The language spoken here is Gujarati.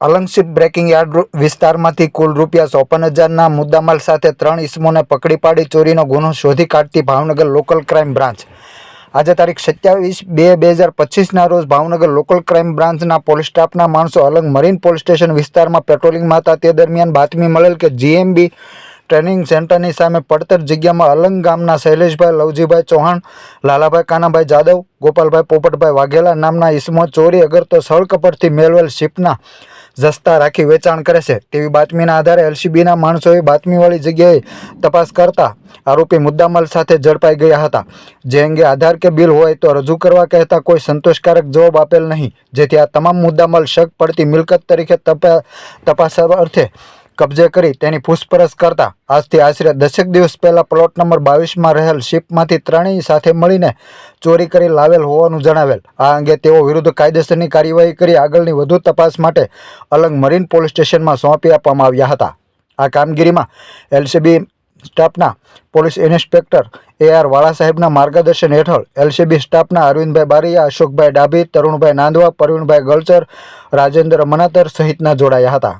અલંગ શિપ બ્રેકિંગ યાર્ડ વિસ્તારમાંથી કુલ રૂપિયા ચોપન હજારના મુદ્દામાલ સાથે ત્રણ ઇસમોને પકડી પાડી ચોરીનો ગુનો શોધી કાઢતી ભાવનગર લોકલ ક્રાઇમ બ્રાન્ચ. આજે તારીખ સત્યાવીસ બે બે હજાર પચીસના રોજ ભાવનગર લોકલ ક્રાઇમ બ્રાન્ચના પોલીસ સ્ટાફના માણસો અલંગ મરીન પોલીસ સ્ટેશન વિસ્તારમાં પેટ્રોલિંગમાં હતા. તે દરમિયાન બાતમી મળેલ કે જીએમબી ટ્રેનિંગ સેન્ટરની સામે પડતર જગ્યામાં અલંગ ગામના શૈલેષભાઈ, લવજીભાઈ ચૌહાણ, લાલાભાઈ કાનાભાઈ જાદવ, ગોપાલભાઈ પોપટભાઈ વાઘેલા નામના ઈસમો ચોરી અગર તો સળકપટથી મેળવેલ શિપના જસ્તા રાખી વેચાણ કરે છે. તેવી બાતમીના આધારે એલસીબીના માણસોએ બાતમીવાળી જગ્યાએ તપાસ કરતા આરોપી મુદ્દામાલ સાથે ઝડપાઈ ગયા હતા. જે અંગે આધાર કે બિલ હોય તો રજૂ કરવા કહેતા કોઈ સંતોષકારક જવાબ આપેલ નહીં. જેથી આ તમામ મુદ્દામાલ શક પડતી મિલકત તરીકે તપા તપાસ અર્થે કબજે કરી તેની પૂછપરછ કરતા આજથી આશરે દસેક દિવસ પહેલાં પ્લોટ નંબર બાવીસમાં રહેલ શિપમાંથી ત્રણેય સાથે મળીને ચોરી કરી લાવેલ હોવાનું જણાવેલ. આ અંગે તેઓ વિરુદ્ધ કાયદેસરની કાર્યવાહી કરી આગળની વધુ તપાસ માટે અલંગ મરીન પોલીસ સ્ટેશનમાં સોંપી આપવામાં આવ્યા હતા. આ કામગીરીમાં એલસીબી સ્ટાફના પોલીસ ઇન્સ્પેક્ટર એ આર વાળા સાહેબના માર્ગદર્શન હેઠળ એલસીબી સ્ટાફના અરવિંદભાઈ બારીયા, અશોકભાઈ ડાભી, તરુણભાઈ નાંદવા પરવીણભાઈ ગલચર રાજેન્દ્ર મનાતર સહિતના જોડાયા હતા.